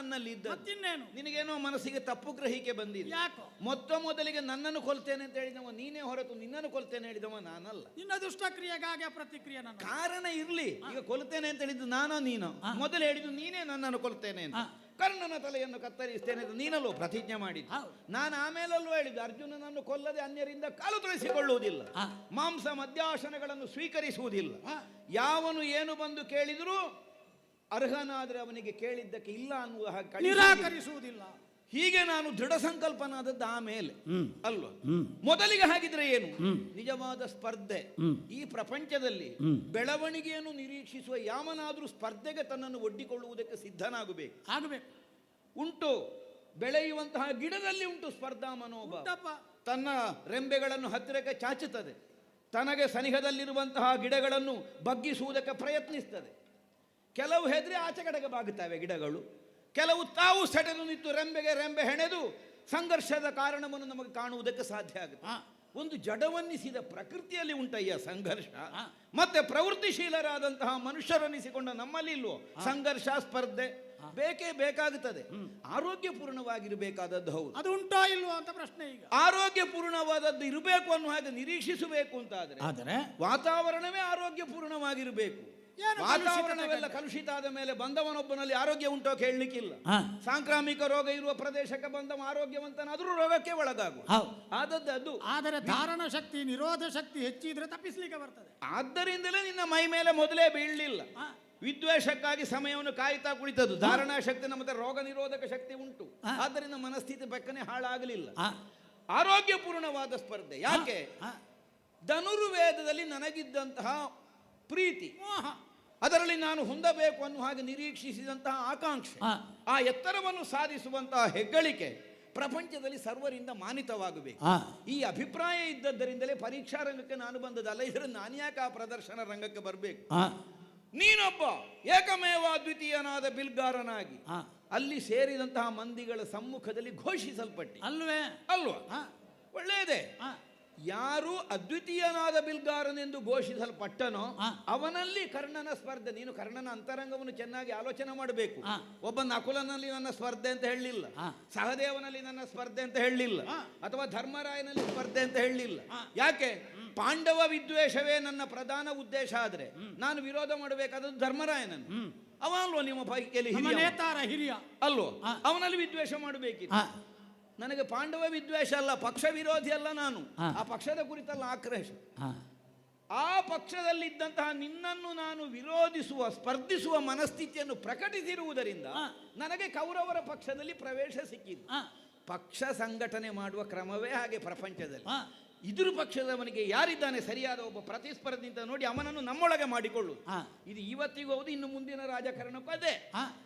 ನನ್ನಲ್ಲಿ ಇದ್ದ ಮತ್ತಿನ್ನೇನು? ನಿನಗೇನೋ ಮನಸ್ಸಿಗೆ ತಪ್ಪು ಗ್ರಹಿಕೆ ಬಂದಿದೆ. ಯಾಕೋ? ಮೊತ್ತ ಮೊದಲಿಗೆ ನನ್ನನ್ನು ಕೊಲ್ತೇನೆ ಅಂತ ಹೇಳಿದವ ನೀನೇ ಹೊರತು ನಿನ್ನನ್ನು ಕೊಲ್ತೇನೆ ಹೇಳಿದವ ನಾನಲ್ಲ. ನಿನ್ನ ದುಷ್ಟಕ್ರಿಯೆಗಾಗಿ ಆ ಪ್ರತಿಕ್ರಿಯೆ ನನ್ನ ಕಾರಣ ಇರ್ಲಿ. ಈಗ ಕೊಲ್ತೇನೆ ಅಂತ ಹೇಳಿದ್ದು ನಾನು ನೀನು? ಮೊದಲು ಹೇಳಿದ್ದು ನೀನೇ ನನ್ನನ್ನು ಕೊಲ್ತೇನೆ ಅಂತ. ಕರ್ಣನ ತಲೆಯನ್ನು ಕತ್ತರಿಸ್ತೇನೆ ಅಂತ ನೀನಲ್ಲೂ ಪ್ರತಿಜ್ಞೆ ಮಾಡಿದ್ದು. ನಾನು ಆಮೇಲಲ್ಲೂ ಹೇಳಿದ್ದು ಅರ್ಜುನನನ್ನು ಕೊಲ್ಲದೆ ಅನ್ಯರಿಂದ ಕಾಲು ತೊಳಿಸಿಕೊಳ್ಳುವುದಿಲ್ಲ. ಮಾಂಸ ಮಧ್ಯಾಸನಗಳನ್ನು ಸ್ವೀಕರಿಸುವುದಿಲ್ಲ. ಯಾವನು ಏನು ಬಂದು ಕೇಳಿದರೂ ಅರ್ಹನಾದ್ರೆ ಅವನಿಗೆ ಕೇಳಿದ್ದಕ್ಕೆ ಇಲ್ಲ ಅನ್ನುವ ಹಾಗೆ ನಿರಾಕರಿಸುವುದಿಲ್ಲ. ಹೀಗೆ ನಾನು ದೃಢ ಸಂಕಲ್ಪನಾದದ್ದು ಆಮೇಲೆ. ಅಲ್ವಾ? ಮೊದಲಿಗೆ ಹಾಗಿದ್ರೆ ಏನು? ನಿಜವಾದ ಸ್ಪರ್ಧೆ. ಈ ಪ್ರಪಂಚದಲ್ಲಿ ಬೆಳವಣಿಗೆಯನ್ನು ನಿರೀಕ್ಷಿಸುವ ಯಾವನಾದ್ರೂ ಸ್ಪರ್ಧೆಗೆ ತನ್ನನ್ನು ಒಡ್ಡಿಕೊಳ್ಳುವುದಕ್ಕೆ ಸಿದ್ಧನಾಗಬೇಕು. ಆಗಬೇಕು. ಉಂಟು. ಬೆಳೆಯುವಂತಹ ಗಿಡದಲ್ಲಿ ಉಂಟು ಸ್ಪರ್ಧಾ ಮನೋಭಾವ. ತನ್ನ ರೆಂಬೆಗಳನ್ನು ಹತ್ತಿರಕ್ಕೆ ಚಾಚುತ್ತದೆ. ತನಗೆ ಸನಿಹದಲ್ಲಿರುವಂತಹ ಗಿಡಗಳನ್ನು ಬಗ್ಗಿಸುವುದಕ್ಕೆ ಪ್ರಯತ್ನಿಸ್ತದೆ. ಕೆಲವು ಹೆದ್ರೆ ಆಚೆ ಕಡೆಗೆ ಬಾಗುತ್ತವೆ ಗಿಡಗಳು. ಕೆಲವು ತಾವು ಸೆಟೆದು ನಿಂತು ರೆಂಬೆಗೆ ರೆಂಬೆ ಹೆಣೆದು ಸಂಘರ್ಷದ ಕಾರಣವನ್ನು ನಮಗೆ ಕಾಣುವುದಕ್ಕೆ ಸಾಧ್ಯ ಆಗುತ್ತೆ. ಒಂದು ಜಡವನ್ನಿಸಿದ ಪ್ರಕೃತಿಯಲ್ಲಿ ಉಂಟಯ್ಯ ಸಂಘರ್ಷ. ಮತ್ತೆ ಪ್ರವೃತ್ತಿಶೀಲರಾದಂತಹ ಮನುಷ್ಯರನ್ನಿಸಿಕೊಂಡ ನಮ್ಮಲ್ಲಿ ಇಲ್ವೋ? ಸಂಘರ್ಷ ಸ್ಪರ್ಧೆ. ಬೇಕೇ ಬೇಕಾಗುತ್ತದೆ. ಆರೋಗ್ಯಪೂರ್ಣವಾಗಿರಬೇಕಾದದ್ದು ಹೌದು. ಅದು ಉಂಟಾ ಇಲ್ವೋ ಅಂತ ಪ್ರಶ್ನೆ ಈಗ. ಆರೋಗ್ಯಪೂರ್ಣವಾದದ್ದು ಇರಬೇಕು ಅನ್ನೋ ಹಾಗೆ ನಿರೀಕ್ಷಿಸಬೇಕು ಅಂತಾದ್ರೆ ಆದರೆ ವಾತಾವರಣವೇ ಆರೋಗ್ಯಪೂರ್ಣವಾಗಿರಬೇಕು. ವಾತಾವರಣವೆಲ್ಲ ಕಲುಷಿತ ಆದ ಮೇಲೆ ಬಂದವನೊಬ್ಬನಲ್ಲಿ ಆರೋಗ್ಯ ಉಂಟೋ ಕೇಳಲಿಕ್ಕಿಲ್ಲ. ಸಾಂಕ್ರಾಮಿಕ ರೋಗ ಇರುವ ಪ್ರದೇಶಕ್ಕೆ ಬಂದವ ಆರೋಗ್ಯವಂತನಾದ್ರೂ ರೋಗಕ್ಕೆ ಒಳಗಾಗುವ. ಆದದ್ದು ಅದು. ಆದರೆ ಧಾರಣ ಶಕ್ತಿ ನಿರೋಧ ಶಕ್ತಿ ಹೆಚ್ಚಿದ್ರೆ ತಪ್ಪಿಸ್ಲಿಕ್ಕೆ ಬರ್ತದೆ. ಆದ್ದರಿಂದಲೇ ನಿನ್ನ ಮೈ ಮೇಲೆ ಮೊದಲೇ ಬೀಳಲಿಲ್ಲ. ವಿದ್ವೇಷಕ್ಕಾಗಿ ಸಮಯವನ್ನು ಕಾಯ್ತಾ ಕುಳಿತದ್ದು. ಧಾರಣಾ ಶಕ್ತಿ ನಮ್ಮ ರೋಗ ನಿರೋಧಕ ಶಕ್ತಿ ಉಂಟು. ಆದ್ದರಿಂದ ಮನಸ್ಥಿತಿ ಬೆಕ್ಕನೆ ಹಾಳಾಗಲಿಲ್ಲ. ಆರೋಗ್ಯಪೂರ್ಣವಾದ ಸ್ಪರ್ಧೆ. ಯಾಕೆ. ಧನುರ್ವೇದದಲ್ಲಿ ನನಗಿದ್ದಂತಹ ಪ್ರೀತಿ. ಅದರಲ್ಲಿ ನಾನು ಹೊಂದಬೇಕು ಅನ್ನುವ ಹಾಗೆ ನಿರೀಕ್ಷಿಸಿದಂತಹ ಆಕಾಂಕ್ಷೆ. ಆ ಎತ್ತರವನ್ನು ಸಾಧಿಸುವಂತಹ ಹೆಗ್ಗಳಿಕೆ ಪ್ರಪಂಚದಲ್ಲಿ ಸರ್ವರಿಂದ ಮಾನಿತವಾಗಬೇಕು. ಈ ಅಭಿಪ್ರಾಯ ಇದ್ದದ್ದರಿಂದಲೇ ಪರೀಕ್ಷಾ ರಂಗಕ್ಕೆ ನಾನು ಬಂದದಲ್ಲ ಇದರ ನಾನು ಯಾಕೆ ಆ ಪ್ರದರ್ಶನ ರಂಗಕ್ಕೆ ಬರಬೇಕು. ನೀನೊಬ್ಬ ಏಕಮೇವ ಅದ್ವಿತೀಯನಾದ ಬಿಲ್ಗಾರನಾಗಿ ಅಲ್ಲಿ ಸೇರಿದಂತಹ ಮಂದಿಗಳ ಸಮ್ಮುಖದಲ್ಲಿ ಘೋಷಿಸಲ್ಪಟ್ಟಿ. ಅಲ್ವೇ? ಅಲ್ವಾ. ಒಳ್ಳೆಯದೇ. ಯಾರು ಅದ್ವಿತೀಯನಾದ ಬಿಲ್ಗಾರನೆಂದು ಘೋಷಿಸಲ್ಪಟ್ಟನೋ ಅವನಲ್ಲಿ ಕರ್ಣನ ಸ್ಪರ್ಧೆ. ನೀನು ಕರ್ಣನ ಅಂತರಂಗವನ್ನು ಚೆನ್ನಾಗಿ ಆಲೋಚನೆ ಮಾಡಬೇಕು. ಒಬ್ಬ ನಕುಲನಲ್ಲಿ ನನ್ನ ಸ್ಪರ್ಧೆ ಅಂತ ಹೇಳಲಿಲ್ಲ. ಸಹದೇವನಲ್ಲಿ ನನ್ನ ಸ್ಪರ್ಧೆ ಅಂತ ಹೇಳಲಿಲ್ಲ. ಅಥವಾ ಧರ್ಮರಾಯನಲ್ಲಿ ಸ್ಪರ್ಧೆ ಅಂತ ಹೇಳಲಿಲ್ಲ. ಯಾಕೆ? ಪಾಂಡವ ವಿದ್ವೇಷವೇ ನನ್ನ ಪ್ರಧಾನ ಉದ್ದೇಶ ಆದ್ರೆ ನಾನು ವಿರೋಧ ಮಾಡಬೇಕಾದದ್ದು ಧರ್ಮರಾಯನನ್ನು. ಅವ ಅಲ್ವೋ ನಿಮ್ಮ ಪೈಕಿಯಲ್ಲಿ? ಹಿರಿಯ. ಅಲ್ವೋ? ಅವನಲ್ಲಿ ವಿದ್ವೇಷ ಮಾಡಬೇಕಿತ್ತು. ನನಗೆ ಪಾಂಡವ ವಿದ್ವೇಷ ಅಲ್ಲ ಪಕ್ಷ ವಿರೋಧಿ ಅಲ್ಲ ನಾನು. ಆ ಪಕ್ಷದ ಕುರಿತಲ್ಲ ಆಕ್ರೋಶ. ಆ ಪಕ್ಷದಲ್ಲಿದ್ದಂತಹ ನಿನ್ನನ್ನು ನಾನು ವಿರೋಧಿಸುವ ಸ್ಪರ್ಧಿಸುವ ಮನಸ್ಥಿತಿಯನ್ನು ಪ್ರಕಟಿಸಿರುವುದರಿಂದ ನನಗೆ ಕೌರವರ ಪಕ್ಷದಲ್ಲಿ ಪ್ರವೇಶ ಸಿಕ್ಕಿದ್ದು. ಪಕ್ಷ ಸಂಘಟನೆ ಮಾಡುವ ಕ್ರಮವೇ ಹಾಗೆ ಪ್ರಪಂಚದಲ್ಲಿ. ಇದ್ರ ಪಕ್ಷದವನಿಗೆ ಯಾರಿದ್ದಾನೆ ಸರಿಯಾದ ಒಬ್ಬ ಪ್ರತಿಸ್ಪರ್ಧಿ ಅಂತ ನೋಡಿ ಅವನನ್ನು ನಮ್ಮೊಳಗೆ ಮಾಡಿಕೊಳ್ಳು. ಇದು ಇವತ್ತಿಗೂ ಹೌದು ಇನ್ನು ಮುಂದಿನ ರಾಜಕಾರಣಕ್ಕೂ ಅದೇ.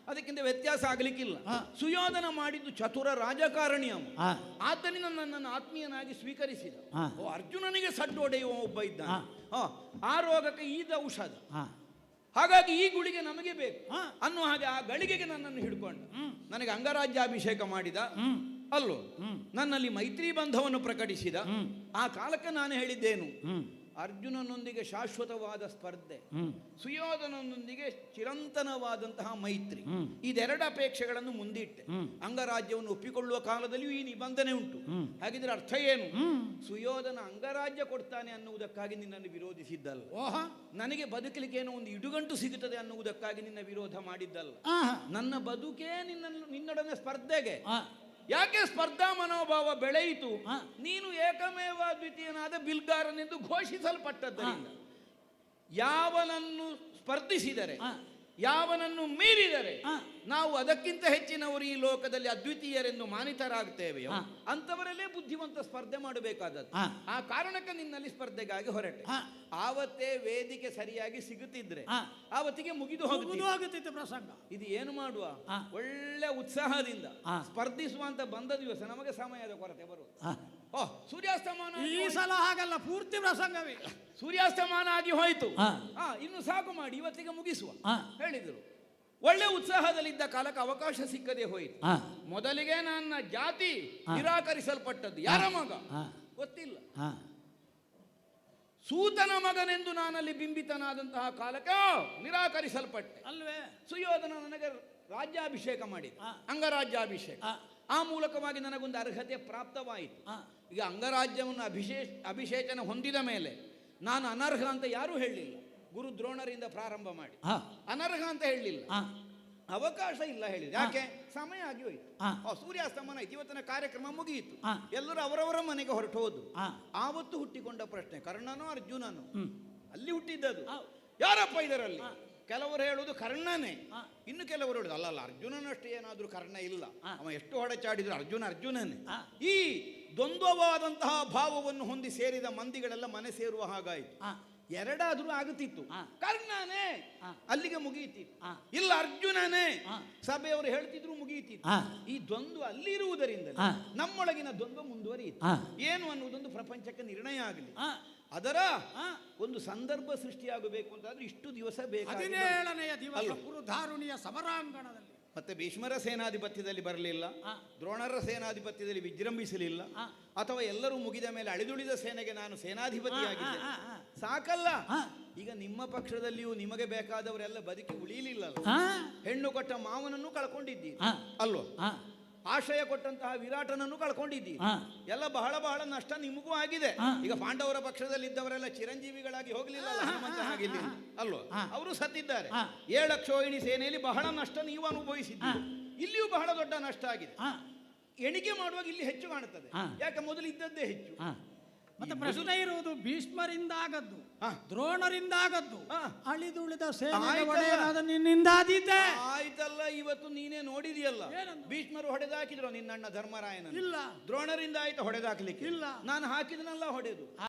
ಅದಕ್ಕಿಂತ ವ್ಯತ್ಯಾಸ ಆಗಲಿಕ್ಕಿಲ್ಲ. ಸುಯೋಧನ ಮಾಡಿದ್ದು ಚತುರ ರಾಜಕಾರಣಿ ಅವನು. ಆದ್ದರಿಂದ ನನ್ನನ್ನು ಆತ್ಮೀಯನಾಗಿ ಸ್ವೀಕರಿಸಿದ. ಓ ಅರ್ಜುನನಿಗೆ ಸಡ್ಡು ಹೊಡೆಯುವ ಒಬ್ಬ ಇದ್ದ ಆ ರೋಗಕ್ಕೆ ಈದ ಔಷಧ. ಹಾಗಾಗಿ ಈ ಗುಳಿಗೆ ನಮಗೆ ಬೇಕು. ಅನ್ನುವ ಹಾಗೆ ಆ ಗಳಿಗೆಗೆ ನನ್ನನ್ನು ಹಿಡ್ಕೊಂಡು. ನನಗೆ ಅಂಗರಾಜ್ಯಾಭಿಷೇಕ ಮಾಡಿದ. ಅಲ್ಲೋ ನನ್ನಲ್ಲಿ ಮೈತ್ರಿ ಬಂಧವನ್ನು ಪ್ರಕಟಿಸಿದ ಆ ಕಾಲಕ್ಕೆ ನಾನು ಹೇಳಿದ್ದೇನು. ಅರ್ಜುನನೊಂದಿಗೆ ಶಾಶ್ವತವಾದ ಸ್ಪರ್ಧೆ. ಸುಯೋಧನನೊಂದಿಗೆ ಚಿರಂತನವಾದಂತಹ ಮೈತ್ರಿ. ಇದೆರಡು ಅಪೇಕ್ಷೆಗಳನ್ನು ಮುಂದಿಟ್ಟೆ. ಅಂಗರಾಜ್ಯವನ್ನು ಒಪ್ಪಿಕೊಳ್ಳುವ ಕಾಲದಲ್ಲಿಯೂ ಈ ನಿಬಂಧನೆ ಉಂಟು ಹಾಗಿದ್ರೆ ಅರ್ಥ ಏನು. ಸುಯೋಧನ ಅಂಗರಾಜ್ಯ ಕೊಡ್ತಾನೆ ಅನ್ನುವುದಕ್ಕಾಗಿ ನಿನ್ನನ್ನು ವಿರೋಧಿಸಿದ್ದಲ್ಲ ಓಹ ನನಗೆ ಬದುಕಲಿಕ್ಕೆ ಏನೋ ಒಂದು ಇಡುಗಂಟು ಸಿಗುತ್ತದೆ ಅನ್ನುವುದಕ್ಕಾಗಿ ನಿನ್ನ ವಿರೋಧ ಮಾಡಿದ್ದಲ್ಲ. ನನ್ನ ಬದುಕೇ ನಿನ್ನನ್ನು ನಿನ್ನೊಡನೆ ಸ್ಪರ್ಧೆಗೆ. ಯಾಕೆ ಸ್ಪರ್ಧಾ ಮನೋಭಾವ ಬೆಳೆಯಿತು? ನೀನು ಏಕಮೇವ ದ್ವಿತೀಯನಾದ ಬಿಲ್ಗಾರನೆಂದು ಘೋಷಿಸಲ್ಪಟ್ಟದ್ದರಿಂದ ಯಾವನನ್ನು ಸ್ಪರ್ಧಿಸಿದರೆ. ಯಾವನನ್ನು ಮೀರಿದರೆ ನಾವು ಅದಕ್ಕಿಂತ ಹೆಚ್ಚಿನವರು ಈ ಲೋಕದಲ್ಲಿ ಅದ್ವಿತೀಯರೆಂದು ಮಾನಿತರಾಗ್ತೇವೆಯೋ ಅಂಥವರಲ್ಲೇ ಅಂತವರಲ್ಲೇ ಬುದ್ಧಿವಂತ ಸ್ಪರ್ಧೆ ಮಾಡಬೇಕಾದದ್ದು. ಆ ಕಾರಣಕ್ಕೆ ನಿನ್ನಲ್ಲಿ ಸ್ಪರ್ಧೆಗಾಗಿ ಹೊರಟೆ. ಆವತ್ತೇ ವೇದಿಕೆ ಸರಿಯಾಗಿ ಸಿಗುತ್ತಿದ್ರೆ ಆವತ್ತಿಗೆ ಮುಗಿದು ಹೋಗುತ್ತಿತ್ತು ಪ್ರಸಂಗ. ಇದು ಏನು ಮಾಡುವ? ಒಳ್ಳೆ ಉತ್ಸಾಹದಿಂದ. ಸ್ಪರ್ಧಿಸುವಂತ ಬಂದ ದಿವಸ ನಮಗೆ ಸಮಯದ ಕೊರತೆ ಬರುವುದು. ಓ ಸೂರ್ಯಾಸ್ತಮಾನ ಈ ಸಲ ಹಾಗಲ್ಲ ಪೂರ್ತಿ ಪ್ರಸಂಗವೇ. ಸೂರ್ಯಾಸ್ತಮಾನ ಆಗಿ ಹೋಯ್ತು. ಹಾ. ಇನ್ನು ಸಾಕು ಮಾಡಿ ಇವತ್ತಿಗೆ ಮುಗಿಸುವ. ಹೇಳಿದರು. ಒಳ್ಳೆ ಉತ್ಸಾಹದಲ್ಲಿದ್ದ ಕಾಲಕ್ಕೆ ಅವಕಾಶ ಸಿಕ್ಕದೆ ಹೋಯಿತು. ಮೊದಲಿಗೆ ನನ್ನ ಜಾತಿ ನಿರಾಕರಿಸಲ್ಪಟ್ಟದ್ದು. ಯಾರ ಮಗ? ಗೊತ್ತಿಲ್ಲ. ಸೂತನ ಮಗನೆಂದು ನಾನಲ್ಲಿ ಬಿಂಬಿತನಾದಂತಹ ಕಾಲಕ್ಕೆ ನಿರಾಕರಿಸಲ್ಪಟ್ಟೆ. ಅಲ್ವೇ? ಸುಯೋಧನ ನನಗೆ ರಾಜ್ಯಾಭಿಷೇಕ ಮಾಡಿದ. ಅಂಗರಾಜ್ಯಾಭಿಷೇಕ. ಆ. ಮೂಲಕವಾಗಿ ನನಗೊಂದು ಅರ್ಹತೆ ಪ್ರಾಪ್ತವಾಯಿತು. ಈಗ ಅಂಗರಾಜ್ಯವನ್ನು ಅಭಿಷೇ ಅಭಿಷೇಚನ ಹೊಂದಿದ ಮೇಲೆ ನಾನು ಅನರ್ಹ ಅಂತ ಯಾರೂ ಹೇಳಲಿಲ್ಲ. ಗುರು ದ್ರೋಣರಿಂದ ಪ್ರಾರಂಭ ಮಾಡಿ. ಅನರ್ಹ ಅಂತ ಹೇಳಲಿಲ್ಲ. ಅವಕಾಶ ಇಲ್ಲ ಹೇಳಿದ್ರು ಯಾಕೆ? ಸಮಯ ಆಗಿ ಹೋಯ್ತು. ಸೂರ್ಯಾಸ್ತಮನ ಆಯ್ತು ಇವತ್ತಿನ ಕಾರ್ಯಕ್ರಮ ಮುಗಿಯಿತು. ಎಲ್ಲರೂ ಅವರವರ ಮನೆಗೆ ಹೊರಟು ಹೋದ್ರು. ಆವತ್ತು ಹುಟ್ಟಿಕೊಂಡ ಪ್ರಶ್ನೆ ಕರ್ಣನೋ ಅರ್ಜುನನು? ಅಲ್ಲಿ ಹುಟ್ಟಿದ್ದದು. ಯಾರಪ್ಪ ಇದರಲ್ಲಿ. ಕೆಲವರು ಹೇಳುವುದು ಕರ್ಣನೇ. ಇನ್ನು ಕೆಲವರು ಹೇಳುದು ಅಲ್ಲ ಅಲ್ಲ ಅರ್ಜುನನಷ್ಟು ಏನಾದ್ರೂ ಕರ್ಣ ಇಲ್ಲ. ಅವ ಎಷ್ಟು ಹೊಡೆಚಾಡಿದ್ರು ಅರ್ಜುನ ಅರ್ಜುನನೇ. ಈ ದ್ವಂದ್ವವಾದಂತಹ ಭಾವವನ್ನು ಹೊಂದಿ ಸೇರಿದ ಮಂದಿಗಳೆಲ್ಲ ಮನೆ ಸೇರುವ ಹಾಗಾಯಿತು. ಎರಡಾದ್ರೂ ಆಗುತ್ತಿತ್ತು. ಕರ್ಣನೇ. ಅಲ್ಲಿಗೆ ಮುಗಿಯುತ್ತಿತ್ತು. ಇಲ್ಲ ಅರ್ಜುನನೇ. ಸಭೆಯವರು ಹೇಳ್ತಿದ್ರು ಮುಗಿಯುತ್ತಿತ್ತು. ಈ ದ್ವಂದ್ವ ಅಲ್ಲಿರುವುದರಿಂದ ಇರುವುದರಿಂದ ನಮ್ಮೊಳಗಿನ ದ್ವಂದ್ವ ಮುಂದುವರಿಯಿತು. ಏನು ಅನ್ನುವುದೊಂದು ಪ್ರಪಂಚಕ್ಕೆ ನಿರ್ಣಯ ಆಗಲಿ. ಅದರ. ಒಂದು ಸಂದರ್ಭ ಸೃಷ್ಟಿಯಾಗಬೇಕು ಅಂತಂದ್ರೆ ಇಷ್ಟು ದಿವಸ ಬಂತು. ಹದಿನೇಳನೆಯ ದಿವಸ ಸಮರಾಂಗಣದಲ್ಲಿ. ಮತ್ತೆ ಭೀಷ್ಮರ ಸೇನಾಧಿಪತ್ಯದಲ್ಲಿ ಬರಲಿಲ್ಲ ದ್ರೋಣರ ಸೇನಾಧಿಪತ್ಯದಲ್ಲಿ ವಿಜೃಂಭಿಸಲಿಲ್ಲ ಅಥವಾ ಎಲ್ಲರೂ ಮುಗಿದ ಮೇಲೆ ಅಳಿದುಳಿದ ಸೇನೆಗೆ ನಾನು ಸೇನಾಧಿಪತಿಯಾಗಿದ್ದೆ. ಸಾಕಲ್ಲ. ಈಗ ನಿಮ್ಮ ಪಕ್ಷದಲ್ಲಿಯೂ ನಿಮಗೆ ಬೇಕಾದವರೆಲ್ಲ ಬದುಕಿ ಉಳಿಯಲಿಲ್ಲ ಹೆಣ್ಣು ಕೊಟ್ಟ ಮಾವನನ್ನು ಕಳ್ಕೊಂಡಿದ್ದೀರಿ. ಅಲ್ವೋ ಆ, ಆಶ್ರಯ ಕೊಟ್ಟಂತಹ ವಿರಾಟನನ್ನು ಕಳ್ಕೊಂಡಿದ್ದೀರಿ. ಎಲ್ಲ ಬಹಳ ಬಹಳ ನಷ್ಟ ನಿಮಗೂ ಆಗಿದೆ. ಈಗ ಪಾಂಡವರ ಪಕ್ಷದಲ್ಲಿ ಇದ್ದವರೆಲ್ಲ ಚಿರಂಜೀವಿಗಳಾಗಿ ಹೋಗ್ಲಿಲ್ಲ ಹನುಮಂತನಾಗಿಲ್ಲಿ ಅಲ್ವೋ. ಅವರು ಸತ್ತಿದ್ದಾರೆ. ಏಳಕ್ಷೋಹಿಣಿ ಸೇನೆಯಲ್ಲಿ ಬಹಳ ನಷ್ಟ ನೀವು ಅನುಭವಿಸಿದ್ದೀರಿ. ಇಲ್ಲಿಯೂ ಬಹಳ ದೊಡ್ಡ ನಷ್ಟ ಆಗಿದೆ. ಎಣಿಕೆ ಮಾಡುವಾಗ ಇಲ್ಲಿ ಹೆಚ್ಚು ಕಾಣುತ್ತದೆ. ಯಾಕೆ? ಮೊದಲು ಇದ್ದದ್ದೇ ಹೆಚ್ಚು. ಮತ್ತೆ ಪ್ರಶ್ನೆ ಇರುವುದು ಭೀಷ್ಮರಿಂದ ಆಗದ್ದು ಆ. ದ್ರೋಣರಿಂದ ಆಗದ್ದು ಆ. ಅಳಿದುಳಿದ ಸೇನೆ ಆಯ್ತಲ್ಲ. ಇವತ್ತು ನೀನೇ ನೋಡಿದೆಯಲ್ಲ? ಭೀಷ್ಮರು ಹೊಡೆದಾಕಿದ್ರು ನಿನ್ನಣ್ಣ ಧರ್ಮರಾಯನ ಇಲ್ಲ ದ್ರೋಣರಿಂದ ಆಯ್ತು ಹೊಡೆದಾಕ್ಲಿಕ್ಕೆ ಇಲ್ಲ. ನಾನು ಹಾಕಿದನಲ್ಲ ಹೊಡೆದು